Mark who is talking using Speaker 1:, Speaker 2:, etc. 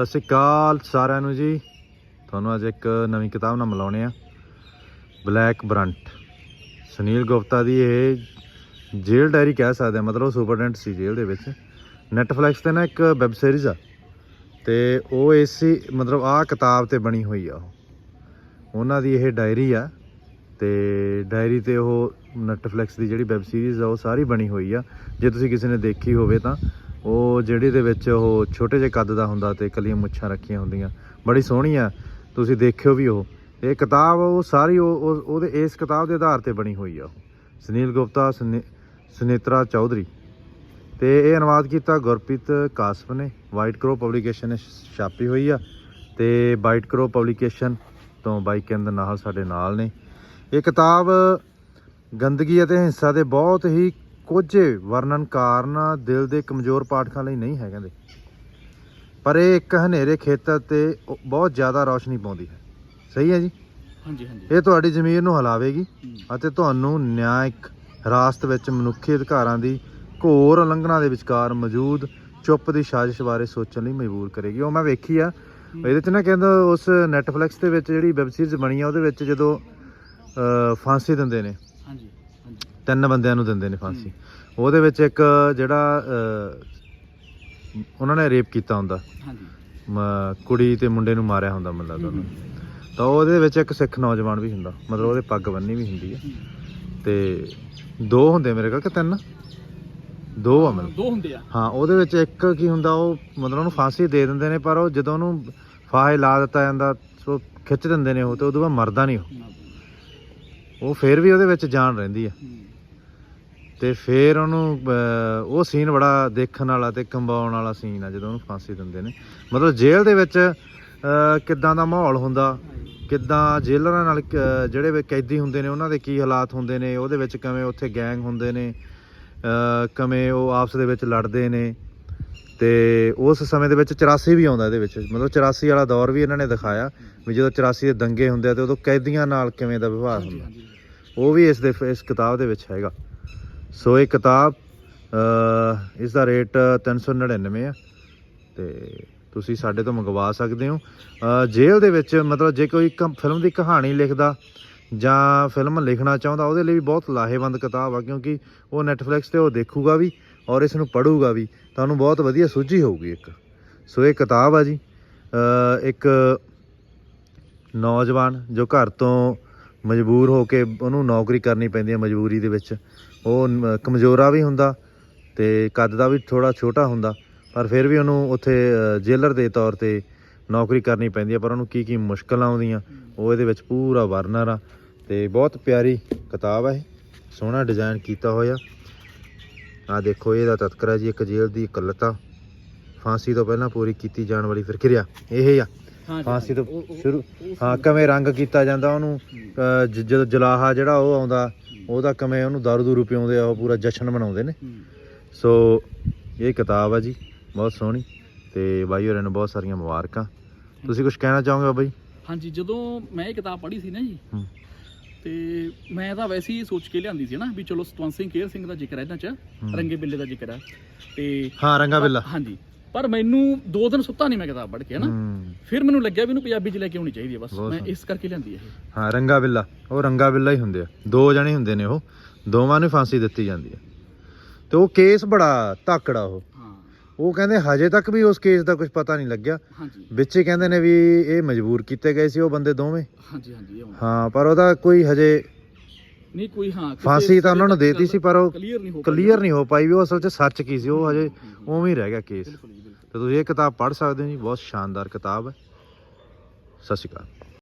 Speaker 1: ਸਤਿ ਸ਼੍ਰੀ ਅਕਾਲ ਸਾਰਿਆਂ ਨੂੰ ਜੀ। ਤੁਹਾਨੂੰ ਅੱਜ ਇੱਕ ਨਵੀਂ ਕਿਤਾਬ ਨਾਲ ਮਿਲਾਉਣੇ ਆ। Black warrant. ਸੁਨੀਲ ਗੁਪਤਾ ਦੀ ਇਹ ਜੇਲ੍ਹ ਡਾਇਰੀ ਕਹਿ ਸਕਦੇ ਆ, ਮਤਲਬ ਉਹ ਸੁਪਰਡੈਂਟ ਸੀ ਜੇਲ੍ਹ ਦੇ ਵਿੱਚ। ਨੈਟਫਲਿਕਸ ਤੇ ਨਾ ਇੱਕ ਵੈਬ ਸੀਰੀਜ਼ ਆ। ਤੇ ਉਹ ਇਸੇ ਮਤਲਬ ਆਹ ਕਿਤਾਬ ਤੇ ਬਣੀ ਹੋਈ ਆ ਉਹ। ਉਹਨਾਂ ਦੀ ਇਹ ਡਾਇਰੀ ਆ। ਤੇ ਡਾਇਰੀ ਤੇ ਉਹ ਨੈਟਫਲਿਕਸ ਦੀ ਜਿਹੜੀ ਵੈਬ ਸੀਰੀਜ਼ ਆ, ਉਹ ਸਾਰੀ ਬਣੀ ਹੋਈ ਆ। ਜੇ ਤੁਸੀਂ ਕਿਸੇ ਨੇ ਦੇਖੀ ਹੋਵੇ ਤਾਂ ਉਹ ਜਿਹੜੀ ਦੇ ਵਿੱਚ ਉਹ ਛੋਟੇ ਜਿਹੇ ਕੱਦ ਦਾ ਹੁੰਦਾ ਤੇ ਕਲੀਆਂ ਮੁੱਛਾਂ ਰੱਖੀਆਂ ਹੁੰਦੀਆਂ। ਬੜੀ ਸੋਹਣੀ ਆ। ਤੁਸੀਂ ਦੇਖਿਓ ਵੀ ਉਹ। ਇਹ ਕਿਤਾਬ ਉਹ ਸਾਰੀ ਉਹ ਉਹਦੇ ਇਸ ਕਿਤਾਬ ਦੇ ਆਧਾਰ ਤੇ ਬਣੀ ਹੋਈ ਆ ਉਹ। ਸੁਨੀਲ ਗੁਪਤਾ, ਸੁਨੀ- ਸੁਨੇਤਰਾ ਚੌਧਰੀ। ਤੇ ਇਹ ਅਨੁਵਾਦ ਕੀਤਾ ਗੁਰਪ੍ਰੀਤ ਕਾਸਪ ਨੇ। ਵਾਈਟ ਕਰੋ ਪਬਲੀਕੇਸ਼ਨ ਨੇ ਛਾਪੀ ਹੋਈ ਆ। ਤੇ ਵਾਈਟ ਕਰੋ ਪਬਲੀਕੇਸ਼ਨ ਤੋਂ ਬਾਈ ਕੇਂਦਰ ਨਾਲ ਸਾਡੇ ਨਾਲ ਨੇ। ਇਹ ਕਿਤਾਬ ਗੰਦਗੀ ਅਤੇ ਹਿੰਸਾ ਦੇ ਬਹੁਤ ਹੀ ਕੋਝੇ ਵਰਣਨ ਕਾਰਨ ਦਿਲ ਦੇ ਕਮਜ਼ੋਰ ਪਾਠਕਾਂ ਲਈ ਨਹੀਂ ਹੈ ਕਹਿੰਦੇ। ਪਰ ਇਹ ਇੱਕ ਹਨੇਰੇ ਖੇਤਰ ਤੇ ਬਹੁਤ ਜ਼ਿਆਦਾ ਰੌਸ਼ਨੀ ਪਾਉਂਦੀ ਹੈ। ਸਹੀ ਹੈ ਜੀ?
Speaker 2: ਹਾਂਜੀ ਹਾਂਜੀ।
Speaker 1: ਇਹ ਤੁਹਾਡੀ ਜ਼ਮੀਰ ਨੂੰ ਹਿਲਾਵੇਗੀ। ਅਤੇ ਤੁਹਾਨੂੰ ਨਿਆਇਕ ਹਿਰਾਸਤ ਵਿੱਚ ਮਨੁੱਖੀ ਅਧਿਕਾਰਾਂ ਦੀ ਘੋਰ ਉਲੰਘਣਾ ਦੇ ਵਿਚਕਾਰ ਮੌਜੂਦ ਚੁੱਪ ਦੀ ਸਾਜ਼ਿਸ਼ ਬਾਰੇ ਸੋਚਣ ਲਈ ਮਜਬੂਰ ਕਰੇਗੀ। ਉਹ ਮੈਂ ਵੇਖੀ ਆ। ਇਹਦੇ 'ਚ ਨਾ ਕਹਿੰਦਾ ਉਸ ਨੈਟਫਲਿਕਸ ਦੇ ਵਿੱਚ ਜਿਹੜੀ ਵੈਬ ਸੀਰੀਜ਼ ਬਣੀ ਆ ਉਹਦੇ ਵਿੱਚ ਜਦੋਂ ਫਾਂਸੀ ਦਿੰਦੇ ਨੇ। ਤਿੰਨ ਬੰਦਿਆਂ ਨੂੰ ਦਿੰਦੇ ਨੇ ਫਾਂਸੀ। ਉਹਦੇ ਵਿੱਚ ਇੱਕ ਜਿਹੜਾ ਅਹ, ਉਹਨਾਂ ਨੇ ਰੇਪ ਕੀਤਾ ਹੁੰਦਾ।
Speaker 2: ਹਾਂਜੀ।
Speaker 1: ਮ- ਕੁੜੀ ਤੇ ਮੁੰਡੇ ਨੂੰ ਮਾਰਿਆ ਹੁੰਦਾ ਮਤਲਬ ਲੱਗਦਾ ਉਹਨੂੰ। ਤਾਂ ਉਹਦੇ ਵਿੱਚ ਇੱਕ ਸਿੱਖ ਨੌਜਵਾਨ ਵੀ ਹੁੰਦਾ। ਮਤਲਬ ਉਹਦੇ ਪੱਗ ਬੰਨੀ ਵੀ ਹੁੰਦੀ ਹੈ। ਤੇ ਦੋ ਹੁੰਦੇ ਮੇਰੇ ਕੋਲ ਕਿ ਤਿੰਨ? ਦੋ ਆ ਮਤਲਬ
Speaker 2: ਦੋ ਹੁੰਦੇ ਆ।
Speaker 1: ਹਾਂ ਉਹਦੇ ਵਿੱਚ ਇੱਕ ਕੀ ਹੁੰਦਾ ਉਹ ਮਤਲਬ ਉਹਨੂੰ ਫਾਂਸੀ ਦੇ ਦਿੰਦੇ ਨੇ ਪਰ ਉਹ ਜਦੋਂ ਉਹਨੂੰ ਫਾਹੇ ਲਾ ਦਿੱਤਾ ਜਾਂਦਾ ਸੋ ਖਿੱਚ ਦਿੰਦੇ ਨੇ ਉਹ ਤੇ ਉਦੋਂ ਬਾਅਦ ਮਰਦਾ ਨਹੀਂ ਉਹ। ਉਹ ਫੇਰ ਵੀ ਉਹਦੇ ਵਿੱਚ ਜਾਨ ਰਹਿੰਦੀ ਹੈ
Speaker 2: ਹੂੰ।
Speaker 1: ਤੇ ਫੇਰ ਉਹਨੂੰ ਉਹ ਸੀਨ ਬੜਾ ਦੇਖਣ ਵਾਲਾ ਤੇ ਕੰਬਾਉਣ ਵਾਲਾ ਸੀਨ ਆ, ਜਦੋਂ ਉਹਨੂੰ ਫਾਂਸੀ ਦਿੰਦੇ ਨੇ। ਮਤਲਬ ਜੇਲ੍ਹ ਦੇ ਵਿੱਚ ਕਿੱਦਾਂ ਦਾ ਮਾਹੌਲ ਹੁੰਦਾ, ਕਿੱਦਾਂ ਜੇਲਰਾਂ ਨਾਲ ਜਿਹੜੇ ਵੀ ਕੈਦੀ ਹੁੰਦੇ ਨੇ, ਉਹਨਾਂ ਦੇ ਕੀ ਹਾਲਾਤ ਹੁੰਦੇ ਨੇ, ਉਹਦੇ ਵਿੱਚ ਕਿਵੇਂ ਉੱਥੇ ਗੈਂਗ ਹੁੰਦੇ ਨੇ ਕਿਵੇਂ ਉਹ ਆਪਸ ਦੇ ਵਿੱਚ ਲੜਦੇ ਨੇ। ਤੇ ਉਸ ਸਮੇਂ ਦੇ ਵਿੱਚ 84 ਵੀ ਆਉਂਦਾ ਇਹਦੇ ਵਿੱਚ। ਮਤਲਬ 84 ਵਾਲਾ ਦੌਰ ਵੀ ਇਹਨਾਂ ਨੇ ਦਿਖਾਇਆ, ਵੀ ਜਦੋਂ 84 ਦੇ ਦੰਗੇ ਹੁੰਦੇ ਆ ਤੇ ਉਦੋਂ ਕੈਦੀਆਂ ਨਾਲ ਕਿਵੇਂ ਦਾ ਵਿਵਹਾਰ ਹੁੰਦਾ। ਉਹ ਵੀ ਇਸ ਦੇ, ਇਸ ਕਿਤਾਬ ਦੇ ਵਿੱਚ ਹੈਗਾ। ਸੋ ਇਹ ਕਿਤਾਬ ਇਸ ਦਾ ਰੇਟ 399 ਆ। ਤੇ ਤੁਸੀਂ ਸਾਡੇ ਤੋਂ ਮੰਗਵਾ ਸਕਦੇ ਹੋ। ਜੇਲ੍ਹ ਦੇ ਵਿੱਚ ਮਤਲਬ ਜੇ ਕੋਈ ਫਿਲਮ ਦੀ ਕਹਾਣੀ ਲਿਖਦਾ ਜਾਂ ਫਿਲਮ ਲਿਖਣਾ ਚਾਹੁੰਦਾ, ਉਹਦੇ ਲਈ ਵੀ ਬਹੁਤ ਲਾਹੇਵੰਦ ਕਿਤਾਬ ਆ, ਕਿਉਂਕਿ ਉਹ ਨੈਟਫਲਿਕਸ ਤੇ ਉਹ ਦੇਖੂਗਾ ਵੀ ਔਰ ਇਸ ਨੂੰ ਪੜ੍ਹੂਗਾ ਵੀ। ਤੁਹਾਨੂੰ ਬਹੁਤ ਵਧੀਆ ਸੂਝੀ ਹੋਊਗੀ ਇੱਕ। ਸੋ ਇਹ ਕਿਤਾਬ ਆ ਜੀ। ਇੱਕ ਨੌਜਵਾਨ ਜੋ ਘਰ ਤੋਂ ਮਜਬੂਰ ਹੋ ਕੇ ਉਹਨੂੰ ਨੌਕਰੀ ਕਰਨੀ ਪੈਂਦੀ ਹੈ ਮਜਬੂਰੀ ਦੇ ਵਿੱਚ। ਉਹ ਕਮਜ਼ੋਰਾ ਵੀ ਹੁੰਦਾ ਤੇ ਕੱਦ ਦਾ ਵੀ ਥੋੜਾ ਛੋਟਾ ਹੁੰਦਾ, ਪਰ ਫਿਰ ਵੀ ਉਹਨੂੰ ਉੱਥੇ ਜੇਲਰ ਦੇ ਤੌਰ ਤੇ ਨੌਕਰੀ ਕਰਨੀ ਪੈਂਦੀ ਹੈ, ਪਰ ਉਹਨੂੰ ਕੀ ਕੀ ਮੁਸ਼ਕਲਾਂ ਆਉਂਦੀਆਂ, ਉਹ ਇਹਦੇ ਵਿੱਚ ਪੂਰਾ ਵਰਨਰ ਆ ਤੇ ਬਹੁਤ ਪਿਆਰੀ ਕਿਤਾਬ ਹੈ ਇਹ। ਸੋਹਣਾ ਡਿਜ਼ਾਈਨ ਕੀਤਾ ਹੋਇਆ। ਆ ਦੇਖੋ, ਇਹਦਾ ਤਤਕਰਾ ਜੀ, ਇੱਕ ਜੇਲ੍ਹ ਦੀ ਇਕੱਲਤਾ ਫਾਂਸੀ ਤੋਂ ਪਹਿਲਾਂ ਪੂਰੀ ਕੀਤੀ ਜਾਣ ਵਾਲੀ ਪ੍ਰਕਿਰਿਆ ਇਹ ਆ। ਫਾਂਸੀ ਤੋਂ
Speaker 2: ਉਹ- ਉਹ-
Speaker 1: ਸ਼ੁਰੂ ਹਾਂ। ਕਿਵੇਂ ਰੰਗ ਕੀਤਾ ਜਾਂਦਾ ਉਹਨੂੰ। ਅਹ ਜ- ਜਦੋਂ ਜਲਾਹਾ ਜਿਹੜਾ ਉਹ ਆਉਂਦਾ ਉਹਦਾ ਕਿਵੇਂ ਉਹਨੂੰ ਦਾਰੂ ਦੂਰੂ ਪਿਆਉਂਦੇ ਆ ਉਹ ਪੂਰਾ ਜਸ਼ਨ ਮਨਾਉਂਦੇ ਨੇ
Speaker 2: ਹੂੰ।
Speaker 1: ਸੋ ਇਹ ਕਿਤਾਬ ਆ ਜੀ ਬਹੁਤ ਸੋਹਣੀ ਤੇ ਬਾਈ ਹੋਰਾਂ ਨੂੰ ਬਹੁਤ ਸਾਰੀਆਂ ਮੁਬਾਰਕਾਂ ਤੁਸੀਂ ਕੁਝ ਕਹਿਣਾ ਚਾਹੋਗੇ ਬਾਬਾ ਜੀ
Speaker 2: ਹਾਂਜੀ ਜਦੋਂ ਮੈਂ ਇਹ ਕਿਤਾਬ ਪੜ੍ਹੀ ਸੀ ਨਾ ਜੀ
Speaker 1: ਹੂੰ।
Speaker 2: ਤੇ ਮੈਂ ਤਾਂ ਵੈਸੇ ਹੀ ਸੋਚ ਕੇ ਲਿਆਂਦੀ ਸੀ ਨਾ ਵੀ ਚਲੋ ਸਤਵੰਤ ਸਿੰਘ ਕੇਰ ਸਿੰਘ ਦਾ ਜ਼ਿਕਰ ਹੈ ਇਹਨਾਂ 'ਚ
Speaker 1: ਹੂੰ।
Speaker 2: ਰੰਗੇ ਬਿੱਲੇ ਦਾ ਜ਼ਿਕਰ ਹੈ ਤੇ
Speaker 1: ਹਾਂ ਰੰਗਾ ਬਿੱਲਾ
Speaker 2: ਹਾਂਜੀ ਪਰ ਮੈਨੂੰ ਦੋ ਦਿਨ ਸੁੱਤਾ ਨਹੀਂ ਮੈਂ ਕਿਤਾਬ ਪੜ੍ਹ ਕੇ ਹਨਾ। ਫਿਰ ਮੈਨੂੰ ਲੱਗਿਆ ਵੀ ਇਹਨੂੰ ਪੰਜਾਬੀ 'ਚ ਲੈ ਕੇ ਆਉਣੀ ਚਾਹੀਦੀ ਹੈ ਬਸ। ਮੈਂ। ਇਸ ਕਰਕੇ ਲਿਆਂਦੀ ਹੈ ਇਹ।
Speaker 1: ਹਾਂ ਰੰਗਾ ਬਿੱਲਾ। ਉਹ ਰੰਗਾ ਬਿੱਲਾ ਹੀ ਹੁੰਦੇ ਆ। ਦੋ ਜਣੇ ਹੁੰਦੇ ਨੇ ਉਹ। ਦੋਵਾਂ ਨੂੰ ਫਾਂਸੀ ਦਿੱਤੀ ਜਾਂਦੀ ਹੈ ਤੇ ਉਹ ਕੇਸ ਬੜਾ ਧਾਕੜਾ ਉਹ। ਉਹ ਕਹਿੰਦੇ ਹਜੇ ਤੱਕ ਵੀ ਉਸ ਕੇਸ ਦਾ ਕੁਝ ਪਤਾ ਨਹੀਂ ਲੱਗਿਆ।
Speaker 2: ਹਾਂਜੀ।
Speaker 1: ਵਿੱਚ ਹੀ ਕਹਿੰਦੇ ਨੇ ਵੀ ਇਹ ਮਜਬੂਰ ਕੀਤੇ ਗਏ ਸੀ ਉਹ ਬੰਦੇ ਦੋਵੇਂ।
Speaker 2: ਹਾਂਜੀ ਹਾਂਜੀ।
Speaker 1: ਹਾਂ ਪਰ ਉਹਦਾ ਕੋਈ ਹਜੇ
Speaker 2: ਨਹੀਂ ਕੋਈ ਹਾਂ ਕਿਸੇ
Speaker 1: ਫਾਂਸੀ ਤਾਂ ਉਹਨਾਂ ਨੂੰ ਦੇਤੀ ਸੀ ਪਰ ਉਹ
Speaker 2: ਕਲੀਅਰ ਨਹੀਂ ਹੋ ਪਾਈ।
Speaker 1: ਕਲੀਅਰ ਨਹੀਂ ਹੋ ਪਾਈ ਵੀ ਉਹ ਅਸਲ 'ਚ ਸੱਚ ਕੀ ਸੀ ਉਹ ਹਜੇ ਉਵੇਂ ਹੀ ਰਹਿ ਗਿਆ ਕੇਸ।
Speaker 2: ਬਿਲਕੁਲ ਜੀ ਬਿਲਕੁਲ।
Speaker 1: ਤੇ ਤੁਸੀਂ ਇਹ ਕਿਤਾਬ ਪੜ੍ਹ ਸਕਦੇ ਹੋ ਜੀ ਬਹੁਤ ਸ਼ਾਨਦਾਰ ਕਿਤਾਬ ਹੈ। ਸਤਿ ਸ਼੍ਰੀ ਅਕਾਲ।